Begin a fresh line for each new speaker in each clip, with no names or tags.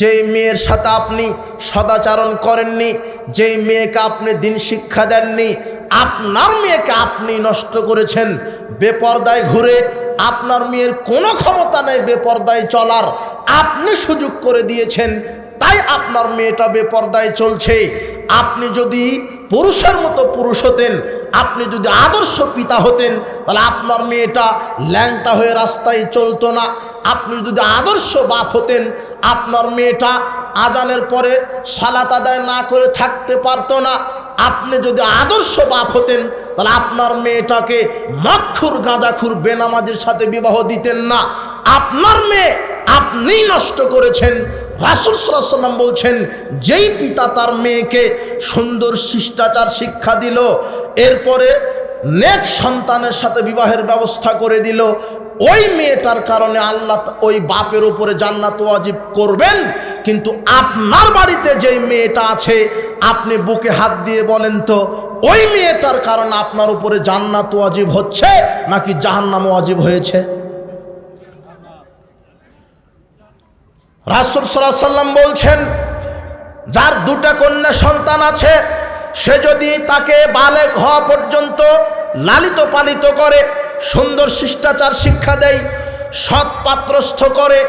যেই মেয়ের সাথে আপনি সদাচারণ করেননি, যেই মেয়েকে আপনি দিন শিক্ষা দেননি, আপনার মেয়েকে আপনি নষ্ট করেছেন। বেপর্দায় ঘুরে আপনার মেয়ের কোনো ক্ষমতা নেই বেপর্দায় চলার। আপনি সুযোগ করে দিয়েছেন, তাই আপনার মেয়েটা বেপর্দায় চলছে। আপনি যদি পুরুষের মতো পুরুষ হতেন, আপনি যদি আদর্শ পিতা হতেন, তাহলে আপনার মেয়েটা ল্যাংটা হয়ে রাস্তায় চলতো না। আপনি যদি আদর্শ বাপ হতেন, আপনার মেয়েটা আজানের পরে সালাত আদায় না করে থাকতে পারতো না। আপনি যদি আদর্শ বাপ হতেন, তাহলে আপনার মেয়েটাকে মৎখুর গাঁজাখুর, বেনামাজির সাথে বিবাহ দিতেন না। আপনার মেয়ে আপনিই নষ্ট করেছেন। রাসুল সাল্লাম বলছেন, যেই পিতা তার মেয়েকে সুন্দর শিষ্টাচার শিক্ষা দিল, এরপরে নেক সন্তানের সাথে বিবাহের ব্যবস্থা করে দিল। ওই মেয়েটার কারণে আল্লাহ ওই বাপের উপরে জান্নাত ওয়াজিব করবেন। কিন্তু আপনার বাড়িতে যেই মেয়েটা আছে, আপনি বুকে হাত দিয়ে বলেন তো, ওই মেয়েটার কারণে আপনার উপরে জান্নাত ওয়াজিব হচ্ছে নাকি জাহান্নাম ওয়াজিব হয়েছে? রাসুল সাল্লাম বলছেন, যার দুটা কন্যা সন্তান আছে, সে যদি তাকে বালেক হওয়া পর্যন্ত লালিত পালিত করে, সুন্দর শিষ্টাচার শিক্ষা দেয়, সৎ পাত্রস্থ করে,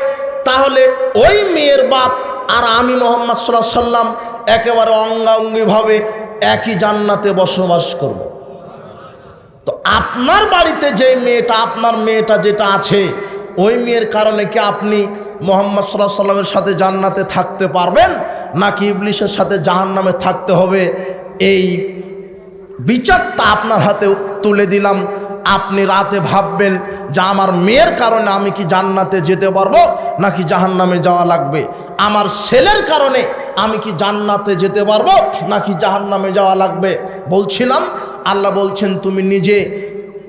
তাহলে ওই মেয়ের বাপ আর আমি মোহাম্মদ সাল্লাহ সাল্লাম একেবারে অঙ্গাঙ্গিভাবে একই জান্নাতে বসবাস করব। তো আপনার বাড়িতে যে মেয়েটা, আপনার মেয়েটা যেটা আছে, ওই মেয়ের কারণে কি আপনি মোহাম্মদ সাল্লাহ সাল্লামের সাথে জান্নাতে থাকতে পারবেন, নাকি ইবলিশের সাথে জাহান নামে থাকতে হবে এই বিচারটা আপনার হাতে তুলে দিলাম। আপনি রাতে ভাববেন যে আমার মেয়ের কারণে আমি কি জান্নাতে যেতে পারব নাকি জাহান্নামে যাওয়া লাগবে? আমার ছেলের কারণে আমি কি জান্নাতে যেতে পারব নাকি জাহান্নামে যাওয়া লাগবে? বলছিলাম, আল্লাহ বলছেন, তুমি নিজে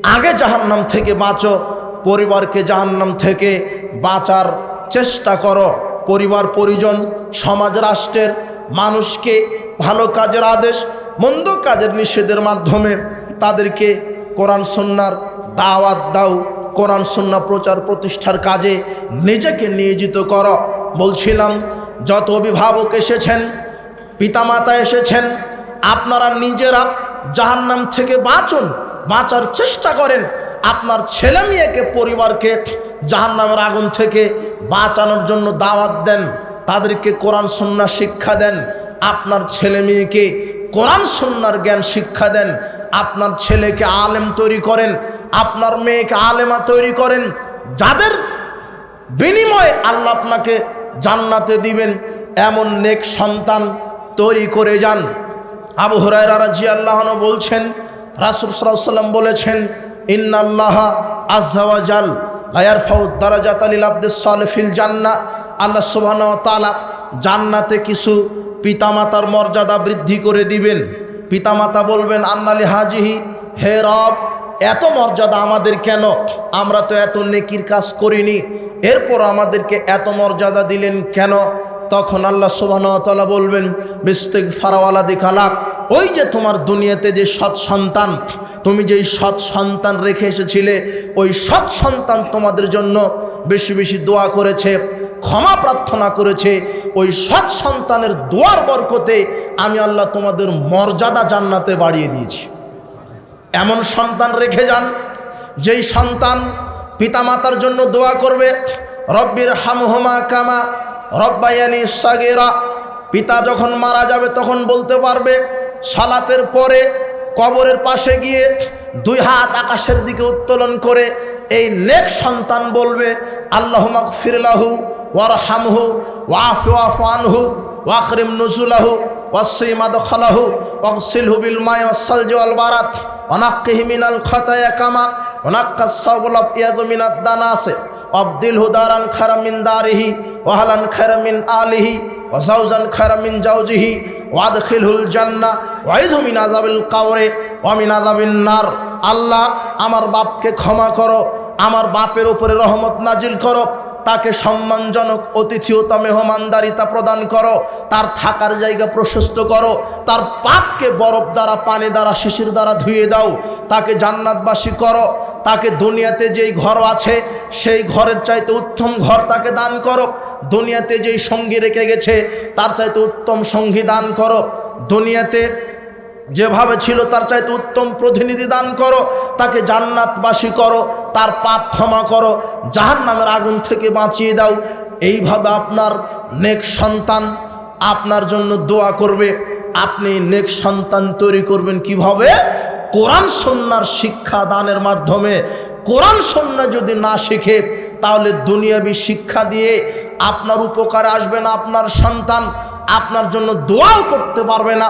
আগে জাহান্নাম থেকে বাঁচো, পরিবারকে জাহান্নাম থেকে বাঁচার চেষ্টা করো। পরিবার, পরিজন, সমাজ, রাষ্ট্রের মানুষকে ভালো কাজের আদেশ মন্দ কাজের নিষেধের মাধ্যমে তাদেরকে কোরআন সন্ন্যার দাওয়াত দাও, কোরআন সন্না প্রচার প্রতিষ্ঠার কাজে নিজেকে নিয়োজিত করো। বলছিলাম, যত অভিভাবক এসেছেন, পিতামাতা এসেছেন, আপনারা নিজেরা জাহান্নাম থেকে বাঁচুন, বাঁচার চেষ্টা করেন। আপনার ছেলে মেয়েকে, পরিবারকে জাহান্নামের আগুন থেকে বাঁচানোর জন্য দাওয়াত দেন, তাদেরকে কোরআন সন্না শিক্ষা দেন। আপনার ছেলে মেয়েকে কোরআন সন্ন্যার জ্ঞান শিক্ষা দেন। আপনার ছেলেকে আলেম তৈরি করেন, আপনার মেয়েকে আলেমা তৈরি করেন। যাদের বিনিময়ে আল্লাহ আপনাকে জান্নাতে দিবেন, এমন নেক সন্তান তৈরি করে যান। আবু হরাইরা রাজি আল্লাহন বলছেন, রাসুল সাল্লাম বলেছেন, ইন্নাল্লাহ আজাল লায়ার ফাউদ দারাজাত আলিল আব্দুল সালফিল জান্না আল্লাহ সুবাহ তালা জান্নাতে কিছু পিতামাতার মর্যাদা বৃদ্ধি করে দিবেন। পিতামাতা বলবেন, আন্নালি হাজিহি, হে রব, এত মর্যাদা আমাদের কেন? আমরা তো এত নেকির কাজ করিনি। এরপর আমাদেরকে এত মর্যাদা দিলেন কেন? তখন আল্লাহ সুবাহতালা বলবেন বিস্তেক ফারাওয়ালা দেখালাক ওই যে তোমার দুনিয়াতে যে সৎ সন্তান, তুমি যেই সৎ সন্তান রেখে এসেছিলে, ওই সৎ সন্তান তোমাদের জন্য বেশি বেশি দোয়া করেছে, ক্ষমা প্রার্থনা করেছে। ওই সৎ সন্তানের দোয়ার বরকতে আমি আল্লাহ তোমাদের মর্যাদা জান্নাতে বাড়িয়ে দিয়েছি। এমন সন্তান রেখে যান, যেই সন্তান পিতামাতার জন্য দোয়া করবে, রব্বির হামহমা কামা রব্বায়ানি সাগেরা, পিতা যখন মারা যাবে তখন বলতে পারবে সালাতের পরে কবরের পাশে গিয়ে দুই হাত আকাশের দিকে উত্তোলন করে এই নেক সন্তান বলবে, আল্লাহ ফিরলাহু ওয়ার হামহু ওয়াফ ওয়াফ আনহু ওয়াকরিম নজুলাহু ওয়াসিমাদ খালাহু ওয়াকসিলহু বিল মায় ওয়াসালজি ওয়াল বারাত অনাক্কিহি মিনাল খতায়া কামা অনাক্কাস সাবুল ইয়াদু মিনাদ দানাসে অবদিল হুদারান খারামিন দারিহি ওয়াহালান খারামিন আলিহি ওয়াজাউজান খারামিন জাউজিহি ওয়াদখিলহুল জান্না ওয়াইদহু মিন আযাবিল কাওরে ওয়া মিন আযাবিন নার। আল্লাহ আমার বাপকে ক্ষমা করো, আমার বাপের উপরে রহমত নাজিল করো। তাকে সম্মানজনক অতিথিয়তা মেহমানদারিতা প্রদান করো, তার থাকার জায়গা প্রশস্ত করো, তার পাপকে বরফ দ্বারা, পানি দ্বারা, শিশির দ্বারা ধুয়ে দাও, তাকে জান্নাতবাসী করো, তাকে দুনিয়াতে যেই ঘর আছে, সেই ঘরের চাইতে উত্তম ঘর তাকে দান করো, দুনিয়াতে যেই সঙ্গী রেখে গেছে, তার চাইতে উত্তম সঙ্গী দান করো, দুনিয়াতে যেভাবে ছিল, তার চাইতে উত্তম প্রতিনিধি দান করো, তাকে জান্নাতবাসী করো, তার পাপ ক্ষমা করো জাহান নামের আগুন থেকে বাঁচিয়ে দাও। এইভাবে আপনার নেক সন্তান আপনার জন্য দোয়া করবে। আপনি নেক সন্তান তৈরি করবেন কীভাবে? কোরআন সন্ন্যার শিক্ষা দানের মাধ্যমে। কোরআন সন্না যদি না শিখে, তাহলে দুনিয়াবি শিক্ষা দিয়ে আপনার উপকারে আসবে না আপনার সন্তান। আপনার জন্য দোয়াও করতে পারবে না,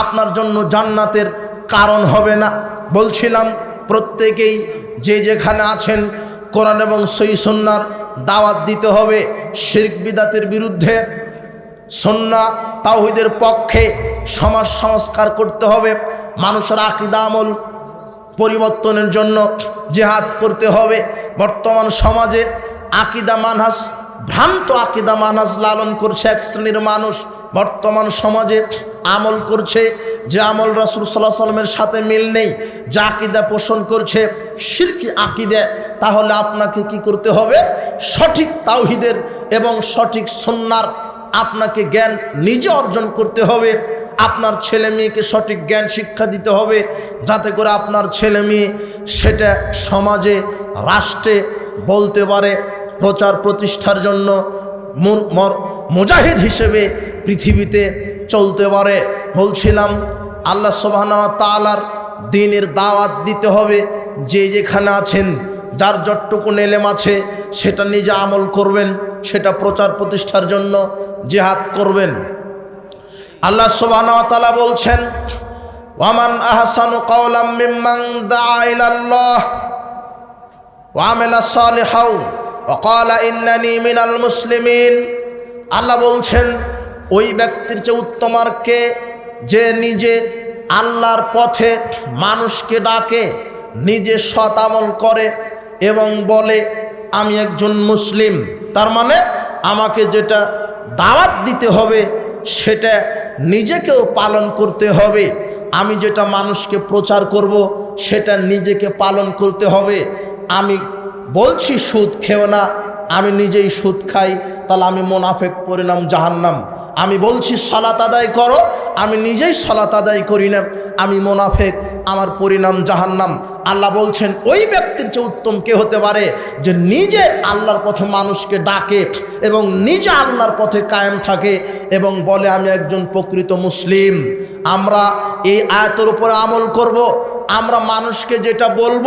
আপনার জন্য জান্নাতের কারণ হবে না। বলছিলাম, প্রত্যেকেই যে যেখানে আছেন, কোরআন এবং সই সন্ন্যার দাওয়াত দিতে হবে শির্ক বিদাতের বিরুদ্ধে। সন্না তাওহিদের পক্ষে সমাজ সংস্কার করতে হবে, মানুষের আকিদা আমল পরিবর্তনের জন্য জেহাদ করতে হবে। বর্তমান সমাজে আকিদা মানহাস ভ্রান্ত আকিদা মানহাস লালন করছে এক শ্রেণির মানুষ। বর্তমান সমাজে আমল করছে, যে আমল রাসুল সাল্লাহ সাল্লামের সাথে মিল নেই, যে আকিদা পোষণ করছে শিরকি আকিদে, তাহলে আপনাকে কি করতে হবে? সঠিক তাওহিদের এবং সঠিক সন্ন্যার আপনাকে জ্ঞান নিজে অর্জন করতে হবে। আপনার ছেলে মেয়েকে সঠিক জ্ঞান শিক্ষা দিতে হবে, যাতে করে আপনার ছেলে মেয়ে সেটা সমাজে, রাষ্ট্রে বলতে পারে প্রচার প্রতিষ্ঠার জন্য মুজাহিদ হিসেবে পৃথিবীতে চলতে পারে। বলছিলাম, আল্লাহ সোবাহানা তালার দিনের দাওয়াত দিতে হবে যে যেখানে আছেন, যার যতটুকু নেলেম আছে সেটা নিজে আমল করবেন, সেটা প্রচার প্রতিষ্ঠার জন্য জেহাদ করবেন। আল্লাহ সুবহানাহু ওয়া তাআলা বলছেন, ওয়ামান আহসানু কাওলাম মিম্মান দাআ ইলাল্লাহ ওয়া আমিলা ক্বালা ইন্নানি মিনাল মুসলিমিন। আল্লাহ বলছেন, ওই ব্যক্তির চেয়ে উত্তম আর কে? যে নিজে আল্লাহর পথে মানুষকে ডাকে, নিজে সৎ আমল করে এবং বলে, আমি একজন মুসলিম। তার মানে আমাকে যেটা দাওয়াত দিতে হবে, সেটা নিজেকেও পালন করতে হবে। আমি যেটা মানুষকে প্রচার করব, সেটা নিজেকে পালন করতে হবে। আমি বলছি, সুদ খেও না। আমি নিজেই সুদ খাই, তাহলে আমি মোনাফেক পরিণাম জাহান্নাম। আমি বলছি, সলাত আদায় করো, আমি নিজেই সলাত আদায় করি না। আমি মোনাফেক, আমার পরিণাম জাহান্নাম। আল্লাহ বলছেন, ওই ব্যক্তির চেয়ে উত্তম কে হতে পারে? যে নিজে আল্লাহর পথে মানুষকে ডাকে এবং নিজে আল্লাহর পথে কায়েম থাকে এবং বলে, আমি একজন প্রকৃত মুসলিম। আমরা এই আয়তের উপরে আমল করব। আমরা মানুষকে যেটা বলব,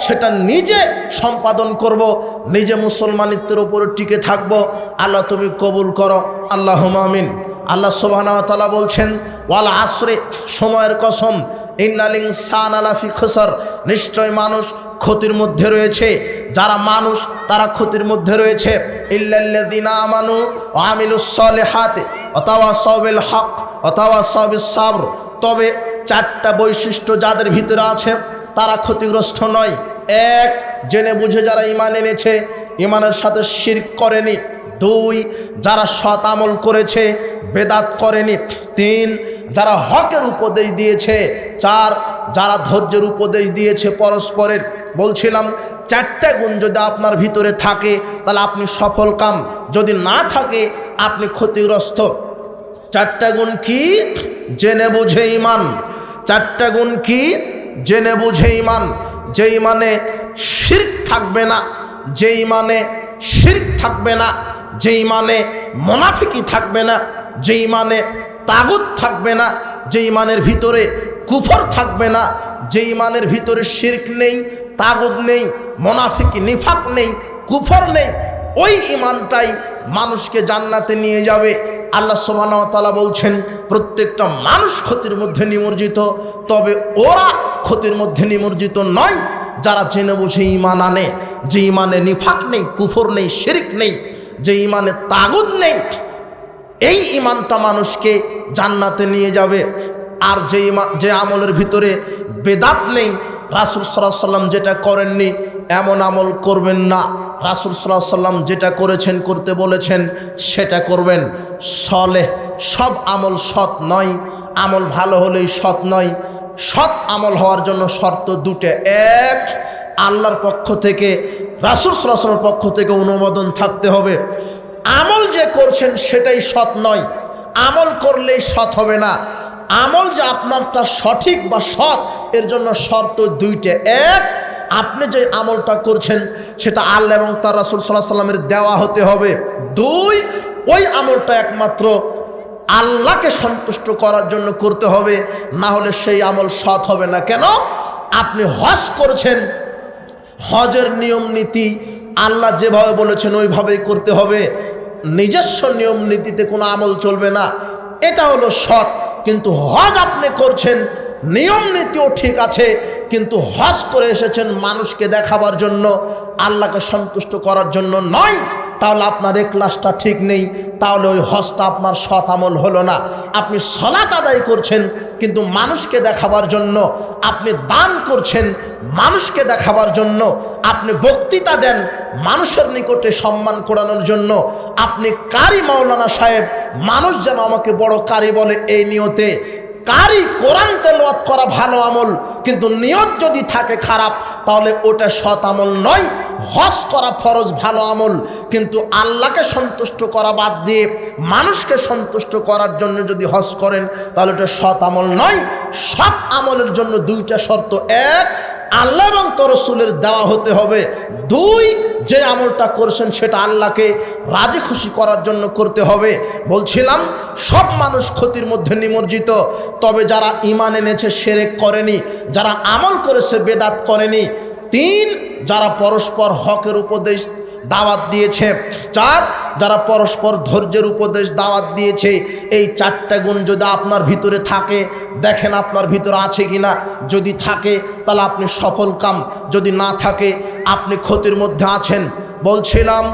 সেটা নিজে সম্পাদন করব। নিজে মুসলমানিত্বের উপরে টিকে থাকব। আল্লাহ তুমি কবুল করো। আল্লাহ মামিন আল্লাহ সোবাহতালা বলছেন, ওয়াল আশ্রে সময়ের কসম। ইন্নালিং সান আলাফি খসর। নিশ্চয় মানুষ ক্ষতির মধ্যে রয়েছে। যারা মানুষ, তারা ক্ষতির মধ্যে রয়েছে। ইল্লাল্লাযিনা আমানু ওয়া আমিলুস-সালিহাতি অথবা সবিল হক অথবা সবিস সাবর। তবে চারটা বৈশিষ্ট্য যাদের ভিতরে আছে, তারা ক্ষতিগ্রস্ত নয়। এক, জেনে বুঝে যারা ইমান এনেছে, ইমানের সাথে শির করেনি। দুই, যারা সৎ আমল করেছে, বেদাত করেনি। তিন, যারা হকের উপদেশ দিয়েছে। চার, যারা ধৈর্যের উপদেশ দিয়েছে পরস্পরের। বলছিলাম, চারটা গুণ যদি আপনার ভিতরে থাকে, তাহলে আপনি সফল কাম। যদি না থাকে, আপনি ক্ষতিগ্রস্ত। চারটা গুণ কি? জেনে বুঝে ইমান চারটা গুণ কি? জেনে বুঝে ইমান যেই মানে শির্ক থাকবে না, যেই মানে শির্ক থাকবে না, যেই মানে মোনাফিকি থাকবে না, যেই মানে তাগুত থাকবে না, যেই মানের ভিতরে কুফর থাকবে না, যেই মানের ভিতরে শির্ক নেই তাগুদ নেই, মোনাফিকি, নিফাক নেই, কুফর নেই, ওই ইমানটাই মানুষকে জান্নাতে নিয়ে যাবে। আল্লাহ সোবানতালা বলছেন, প্রত্যেকটা মানুষ ক্ষতির মধ্যে নিমজ্জিত, তবে ওরা ক্ষতির মধ্যে নিমজ্জিত নয়। যারা জেনে বুঝে ইমান আনে, যে ইমানে নিফাক নেই, কুফর নেই, শিরিক নেই, যে ইমানে তাগুদ নেই, এই ইমানটা মানুষকে জান্নাতে নিয়ে যাবে। আর যে ইমা যে আমলের ভিতরে বেদাত নেই রাসুল সাল্লাহ সাল্লাম যেটা করেননি, এমন আমল করবেন না। রাসুল সাল্লাহ সাল্লাম যেটা করেছেন, করতে বলেছেন, সেটা করবেন। সলে সব আমল সৎ নয়, আমল ভালো হলেই সৎ নয়। সৎ আমল হওয়ার জন্য শর্ত দুটো। এক, আল্লাহর পক্ষ থেকে, রাসুল সাল্লামের পক্ষ থেকে অনুমোদন থাকতে হবে। আমল যে করছেন, সেটাই সৎ নয়। আমল করলেই সৎ হবে না। আমল যে আপনারটা সঠিক বা সৎ এর জন্য শর্ত দুইটা। এক, আপনি যে আমলটা করছেন, সেটা আল্লাহ এবং তার রাসুল সাল্লাহ সাল্লামের দেওয়া হতে হবে। দুই, ওই আমলটা একমাত্র আল্লাহকে সন্তুষ্ট করার জন্য করতে হবে, না হলে সেই আমল সৎ হবে না। কেন? আপনি হজ করছেন, হজের নিয়ম নীতি আল্লাহ যেভাবে বলেছেন ওইভাবেই করতে হবে। নিজস্ব নিয়ম নীতিতে কোনো আমল চলবে না। এটা হলো সৎ। কিন্তু হজ আপনি করছেন নিয়ম নীতিও ঠিক আছে, কিন্তু হজ করে এসেছেন মানুষকে দেখাবার জন্য, আল্লাহকে সন্তুষ্ট করার জন্য নয়, তাহলে আপনার এ ক্লাসটা ঠিক নেই, তাহলে ওই হজটা আপনার সৎ আমল হলো না। আপনি সলাত আদায় করছেন, কিন্তু মানুষকে দেখাবার জন্য, আপনি দান করছেন, মানুষকে দেখাবার জন্য, আপনি বক্তৃতা দেন, মানুষের নিকটে সম্মান করানোর জন্য, আপনি কারি মাওলানা সাহেব, মানুষ যেন আমাকে বড় কারি বলে এই নিয়তে কারি কোরআন তেলওয়াত করা ভালো আমল, কিন্তু নিয়ত যদি থাকে খারাপ, তাহলে ওটা সৎ আমল নয় হস করা ফরজ ভালো আমল। কিন্তু আল্লাহকে সন্তুষ্ট করা বাদ দিয়ে মানুষকে সন্তুষ্ট করার জন্য যদি হজ করেন, তাহলে ওটা সৎ আমল নয়। সৎ আমলের জন্য দুইটা শর্ত। এক আল্লাহ এবং তরসুলের দেওয়া হতে হবে। দুই, যে আমলটা করছেন সেটা আল্লাহকে রাজি খুশি করার জন্য করতে হবে। বলছিলাম, সব মানুষ ক্ষতির মধ্যে নিমজ্জিত। তবে যারা ইমান এনেছে, সেরেক করেনি। যারা আমল করেছে, বেদাত করেনি। তিন, যারা পরস্পর হকের উপদেশ দাওয়াত দিয়েছে। চার, যারা পরস্পর ধৈর্যের উপদেশ দাওয়াত দিয়েছে, এই চারটা গুণ যদি আপনার ভিতরে থাকে, দেখেন আপনার ভিতরে আছে কি না যদি থাকে, তাহলে আপনি সফল কাম। যদি না থাকে, আপনি ক্ষতির মধ্যে আছেন। বলছিলাম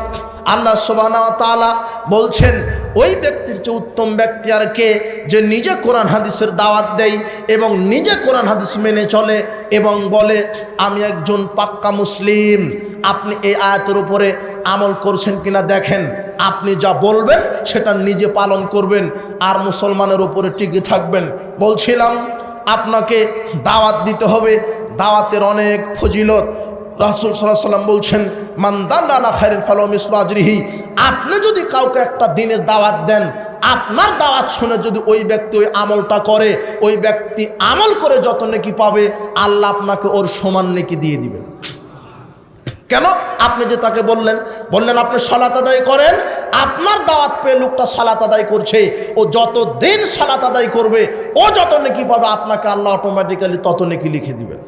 আল্লাহ সোবানা তালা বলছেন, ওই ব্যক্তির চেয়ে উত্তম ব্যক্তি আর কে যে নিজে কোরআন হাদিসের দাওয়াত দেয় এবং নিজে কোরআন হাদিস মেনে চলে এবং বলে, আমি একজন পাক্কা মুসলিম, আপনি এই আয়াতের উপরে আমল করছেন কিনা দেখেন, আপনি যা বলবেন সেটা নিজে পালন করবেন, আর মুসলমানের উপরে টিকে থাকবেন। বলছিলাম, আপনাকে দাওয়াত দিতে হবে, দাওয়াতের অনেক ফজিলত রাসুল সাল্লাহ সাল্লাম বলছেন মান্দাল্লা খাইরের ফালম ইসলাজরিহি আপনি যদি কাউকে একটা দিনের দাওয়াত দেন, আপনার দাওয়াত শুনে যদি ওই ব্যক্তি ওই আমলটা করে, ওই ব্যক্তি আমল করে যত নেকি পাবে, আল্লাহ আপনাকে ওর সমান নেকি দিয়ে দিবেন। কেন? আপনি যে তাকে বললেন বললেন, আপনি সালাত আদায় করেন, আপনার দাওয়াত পেয়ে লোকটা সালাত আদায় করছে, ও যত দিন সালাত আদায় করবে, ও যত নেকি পাবে, আপনাকে আল্লাহ অটোমেটিক্যালি তত নেকি লিখে দিবেন।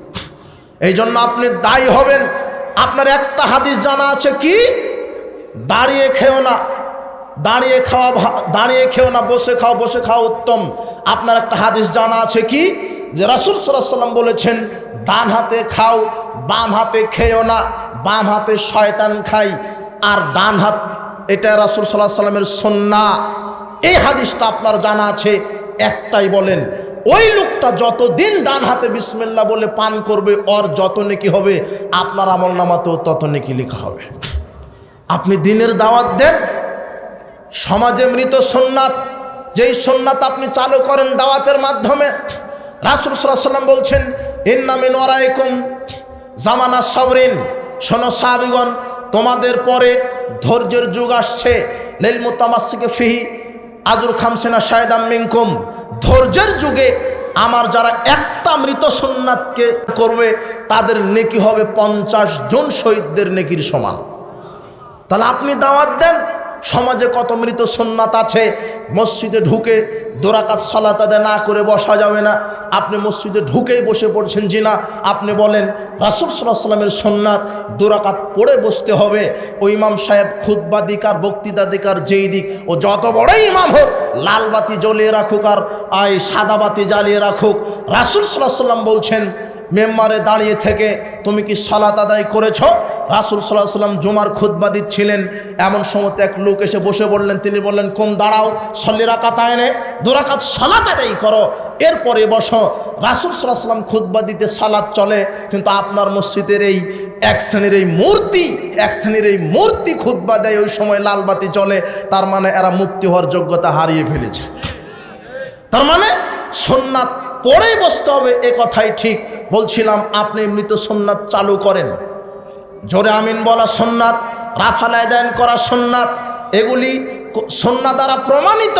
এই জন্য আপনি দায়ী হবেন। আপনার একটা হাদিস জানা আছে কি? দাঁড়িয়ে খেও না। দাঁড়িয়ে খাওয়া দাঁড়িয়ে খেও না, বসে খাও, বসে খাওয়া উত্তম। আপনার একটা হাদিস জানা আছে কি? যে রাসুল সাল্লাম বলেছেন, ডান হাতে খাও, বাম হাতে খেও না, বাম হাতে শয়তান খাই। আর ডান হাত, এটা রাসুল সাল্লাহ সাল্লামের সন্না এই হাদিসটা আপনার জানা আছে, একটাই বলেন ওই লোকটা যতদিন ডান হাতে বিসমিল্লা বলে পান করবে, ওর যত নেকি হবে, আপনার আমল নামাতেও তত নেকি লেখা হবে। আপনি দিনের দাওয়াত দেন, সমাজে মৃত সোননাথ, যেই সোননাথ আপনি চালু করেন দাওয়াতের মাধ্যমে, রাসুল সাল্লাম বলছেন এর নামে নরাইকুম জামানা সবরিন। শোনো সাহাবিগণ, তোমাদের পরে ধৈর্যের যুগ আসছে। লেল মোতামাসিকে ফিহি আজুর খামসেনা শায়দাম মিনকুম। ধৈর্যের যুগে আমার যারা একটা মৃত সোননাথকে করবে, তাদের নেকি হবে পঞ্চাশ জন শহীদদের নেকির সমান। তাহলে আপনি দাওয়াত দেন সমাজে কত মৃত সোননাথ আছে, মসজিদে ঢুকে দোরাকাত সলাতাদে না করে বসা যাবে না। আপনি মসজিদে ঢুকেই বসে পড়ছেন জি না আপনি বলেন, রাসুল সাল্লাহ সাল্লামের দোরাকাত পড়ে বসতে হবে। ও ইমাম সাহেব খুদ্া দিক আর বক্তৃতা দিক আর যেই দিক, ও যত বড়ই ইমাম হোক, লাল বাতি জ্বলিয়ে রাখুক আর আয় সাদা বাতি জ্বালিয়ে রাখুক। রাসুল সাল্লাহ সাল্লাম বলছেন, মেম্বারে দাঁড়িয়ে থেকে তুমি কি সালাত আদায় করেছ? রাসুল সাল্লাহ সাল্লাম জুমার খুদ্া দিচ্ছিলেন। এমন সময় এক লোক এসে বসে বললেন, তিনি বললেন, কোন দাঁড়াও সল্লিরা কাতায়নে দুরাকাত সালাত করো, এরপরে বসো। রাসুল সাল্লাহ সাল্লাম খুদ্া দিতে সালাত চলে, কিন্তু আপনার মসজিদের এই এক শ্রেণির এই মূর্তি, এক শ্রেণির এই মূর্তি খুদ্া দেয়, ওই সময় লালবাতি চলে তার মানে এরা মুক্তি হওয়ার যোগ্যতা হারিয়ে ফেলেছে। তার মানে সোননাথ পরেই বসতে হবে, এ কথাই ঠিক। বলছিলাম, আপনি মৃত সোননাথ চালু করেন? জোরে আমিন বলা সোননাথ রাফাল আদায়ন করা সোননাথ এগুলি সন্না দ্বারা প্রমাণিত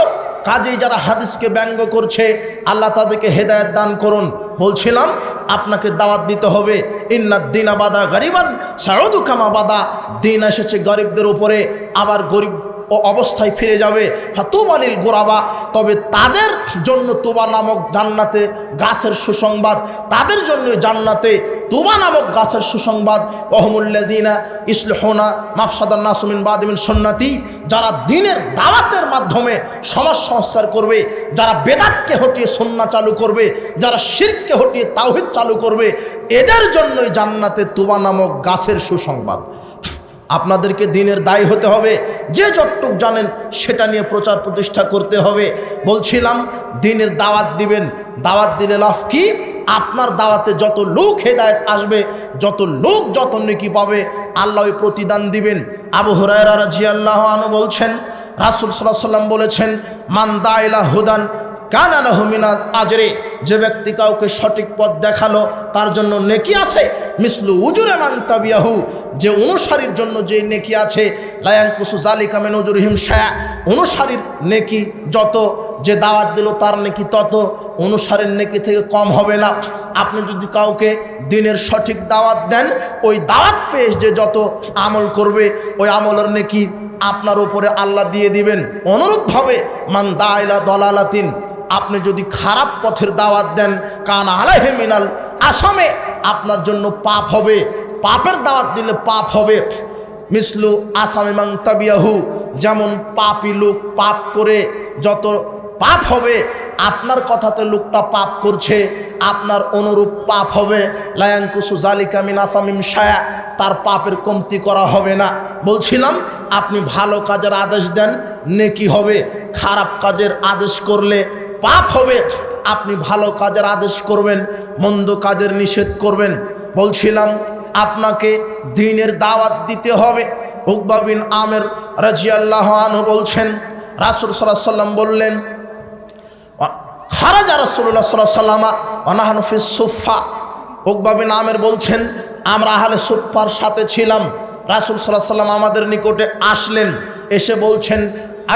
কাজেই যারা হাদিসকে ব্যঙ্গ করছে, আল্লাহ তাদেরকে হেদায়ত দান করুন। বলছিলাম, আপনাকে দাওয়াত দিতে হবে ইন্নাদ দিনা বাদা গরিবান সারদু কামা বাদা। দিন এসেছে গরিবদের উপরে, আবার গরিব ও অবস্থায় ফিরে যাবে। ফাতুবালিল গোরাবা, তবে তাদের জন্য তুবা নামক জান্নাতে গাছের সুসংবাদ, তাদের জন্য জান্নাতে তুবা নামক গাছের সুসংবাদ অহমুল্লাদিনা ইসলহনা মাফসাদান নাসুমিন বাদিমিন সন্ন্যাতি যারা দিনের দাওয়াতের মাধ্যমে সমাজ সংস্কার করবে, যারা বেদাতকে হটিয়ে সন্না চালু করবে, যারা শিরকে হটিয়ে তাওহিদ চালু করবে, এদের জন্যই জান্নাতে তোবা নামক গাছের সুসংবাদ। আপনাদেরকে দিনের দায়ী হতে হবে, যে যতটুক জানেন সেটা নিয়ে প্রচার প্রতিষ্ঠা করতে হবে। বলছিলাম, দিনের দাওয়াত দিবেন, দাওয়াত দিলে লাভ কি? আপনার দাওয়াতে যত লোক হেদায়ত আসবে, যত লোক যত নেকি পাবে, আল্লাহ ওই প্রতিদান দিবেন। আবু হরাইরা রাজি আল্লাহ আনু বলছেন, রাসুল সাল্লাহ সাল্লাম বলেছেন, মান দাইলা হুদান কানানহমিনা আজরে যে ব্যক্তি কাউকে সঠিক পথ দেখাল, তার জন্য নেকি আছে মিসলু উজুরে মান্তাবিয়াহু যে অনুসারীর জন্য যে নেকি আছে লায়াং কুসু জালিকামে নজুরহিম শায়া, অনুসারীর নেকি যত, যে দাওয়াত দিল তার নেকি তত, অনুসারীর নেকি থেকে কম হবে না। আপনি যদি কাউকে দিনের সঠিক দাওয়াত দেন, ওই দাওয়াত পেয়ে যে যত আমল করবে, ওই আমলের নেকি আপনার উপরে আল্লাহ দিয়ে দিবেন। অনুরূপভাবে মান দায়লা দলালাতিন, আপনি যদি খারাপ পথের দাওয়াত দেন, কান আলাহে মিনাল আসামে আপনার জন্য পাপ হবে। পাপের দাওয়াত দিলে পাপ হবে। মিসলু আসামে তাবিয়াহু, যেমন পাপি লোক পাপ করে যত পাপ হবে, আপনার কথাতে লোকটা পাপ করছে, আপনার অনুরূপ পাপ হবে। লায়াঙ্কুসু জালিকা মিন আসামিম সায়া তার পাপের কমতি করা হবে না। বলছিলাম, আপনি ভালো কাজের আদেশ দেন, নেকি হবে। খারাপ কাজের আদেশ করলে পাপ হবে, আপনি ভালো কাজের আদেশ করবেন, মন্দ কাজের নিষেধ করবেন। বলছিলাম, আপনাকে দিনের দাওয়াত দিতে হবে। উকবা বিন আমের রাজিয়াল্লাহ আনহু বলছেন, রাসুল সাল্লাহ সাল্লাম বললেন খারাজা রাসুল্লাহ সাল্লাহ সাল্লামা অনাহানফিস সুফা উকবা বিন আমের বলছেন, আমরা আহলে সুফার সাথে ছিলাম। রাসুল সাল্লাহ সাল্লাম আমাদের নিকটে আসলেন। এসে বলছেন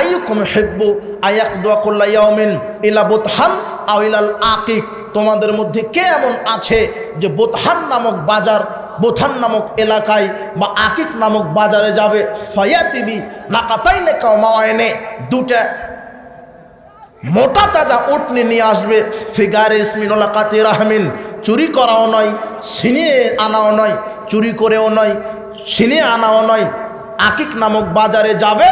আইকুম হেব্বু আয়াকুল্লা ইয়াউমিন ইলা বুতহান আও ইলাল আকিক। তোমাদের মধ্যে কে এমন আছে যে বোতহান নামক বাজার বোথান নামক এলাকায় বা আকিক নামক বাজারে যাবে? ফয়াতিবি নাকাতাইনে কামায়নে দুটা মোটা তাজা উটনি নিয়ে আসবে। ফিগারে ইসমিনুল্লাহ কাতি রাহমিন। চুরি করাও নয়, ছিনিয়ে আনাও নয়, চুরি করেও নয়, ছিনিয়ে আনাও নয়। আকিক নামক বাজারে যাবে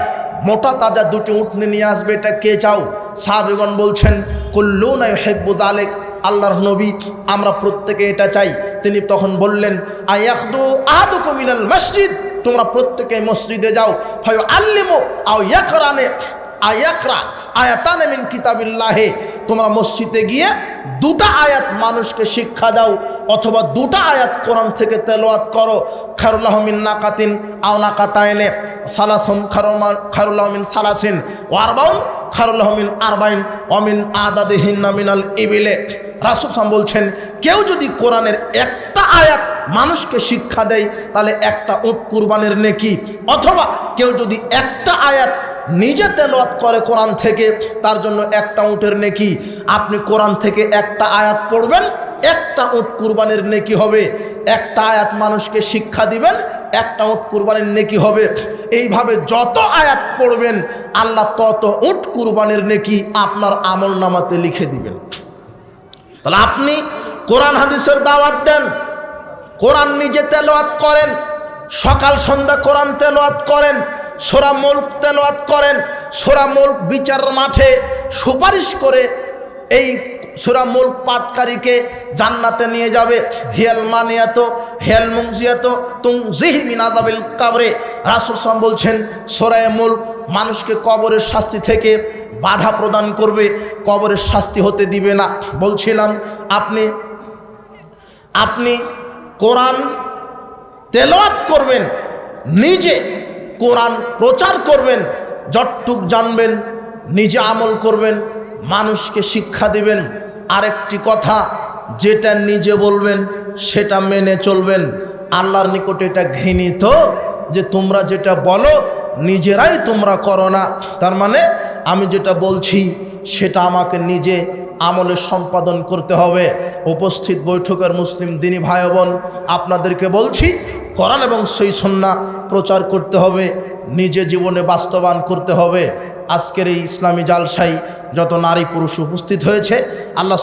মোটা তাজা দুটি উঠনে নিয়ে আসবে, এটা কে চাও? সাহাবেগণ বলছেন কুল্লু নয় হেব্বুদ আলেক আল্লাহর নবী, আমরা প্রত্যেকে এটা চাই। তিনি তখন বললেন আয়াকদু আহাদু কমিনাল মসজিদ, তোমরা প্রত্যেকে মসজিদে যাও। হয় আল্লিমো আও ইয়াকরানে আয়াকরা আয়াতানে মিন কিতাবিল্লাহে, তোমরা মসজিদে গিয়ে দুটা আয়াত মানুষকে শিক্ষা দাও, অথবা দুটা আয়াত কোরআন থেকে তেলোয়াত করো। খারুল্লাহমিন নাকাতিন আও নাকাতায়নে সালাসুন খারুমা খারুল্লাহমিন সালাসিন ওয়ারবাউন খারুল্লাহমিন আরবাইন অমিন আদাদিহিন্না মিনাল ইবিলে। রাসুল সাম বলছেন, কেউ যদি কোরআনের একটা আয়াত মানুষকে শিক্ষা দেয়, তাহলে একটা উট কুরবানের নেকি। অথবা কেউ যদি একটা আয়াত নিজে তেলোয়াত করে কোরআন থেকে, তার জন্য একটা উটের নেকি। আপনি কোরআন থেকে একটা আয়াত পড়বেন, একটা উট কুরবানের নেকি হবে। একটা আয়াত মানুষকে শিক্ষা দিবেন একটা উট কুরবানের নেকি হবে। এইভাবে যত আয়াত পড়বেন, আল্লাহ তত উট কুরবানের নেকি আপনার আমল নামাতে লিখে দিবেন। তাহলে আপনি কোরআন হাদিসের দাওয়াত দেন, কোরআন নিজে তেলোয়াত করেন, সকাল সন্ধ্যা কোরআন তেলোয়াত করেন, সোরা মুল্ক তেলোয়াত করেন, সোরা মুল্ক বিচার মাঠে সুপারিশ করে এই সুরা মুল্ক পাটকারীকে জান্নাতে নিয়ে যাবে। হিয়াল মানিয়াত হিয়াল মুংজিয়াত তুং জিহিমিন আজাবিল কাবরে। রাসুল সালাম বলছেন, সোরায় মুল্ক মানুষকে কবরের শাস্তি থেকে বাধা প্রদান করবে, কবরের শাস্তি হতে দিবে না। বলছিলাম, আপনি আপনি কোরআন তেলাওয়াত করবেন, নিজে কোরআন প্রচার করবেন, যতটুক জানবেন, নিজে আমল করবেন মানুষকে শিক্ষা দিবেন। আরেকটি কথা, যেটা নিজে বলবেন, সেটা মেনে চলবেন। আল্লাহর নিকটে এটা ঘৃণিত যে তোমরা যেটা বলো, নিজেরাই তোমরা করো না। তার মানে আমি যেটা বলছি, সেটা আমাকে নিজে আমলে সম্পাদন করতে হবে। উপস্থিত বৈঠকের মুসলিম দিনী ভাই বোন আপনাদেরকে বলছি, কোরআন এবং সেই সন্না প্রচার করতে হবে, নিজে জীবনে বাস্তবায়ন করতে হবে। আজকের এই ইসলামী জালসাই যত নারী পুরুষ উপস্থিত হয়েছে, আল্লাহ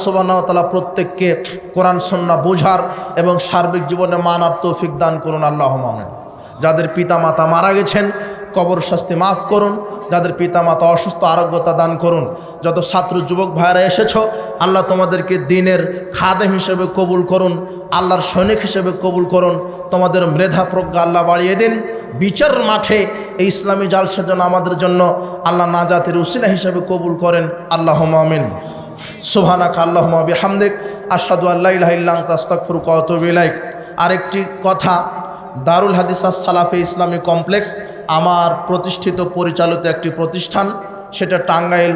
তালা প্রত্যেককে কোরআন সন্না বোঝার এবং সার্বিক জীবনে মানার তৌফিক দান করুন, আল্লাহ মামেন যাদের পিতা মাতা মারা গেছেন কবর শাস্তি মাফ করুন। যাদের পিতা মাতা অসুস্থ, আরোগ্যতা দান করুন। যত ছাত্র, যুবক ভাইরা এসেছ, আল্লাহ তোমাদেরকে দিনের খাদেম হিসেবে কবুল করুন, আল্লাহর সৈনিক হিসেবে কবুল করুন। তোমাদের মেধা প্রজ্ঞা আল্লাহ বাড়িয়ে দিন। বিচার মাঠে এই ইসলামী জালসা যেন আমাদের জন্য আল্লাহ নাজাতের উসিলা হিসেবে কবুল করেন। আল্লাহ মামিন সুবহানাক আল্লাহ হামদেক আসাদু আল্লাহ ইল্লাং তাস্তাকফুর কতবিলাইক আরেকটি কথা দারুল হাদিসা সালাফে ইসলামী কমপ্লেক্স আমার প্রতিষ্ঠিত পরিচালিত একটি প্রতিষ্ঠান সেটা টাঙ্গাইল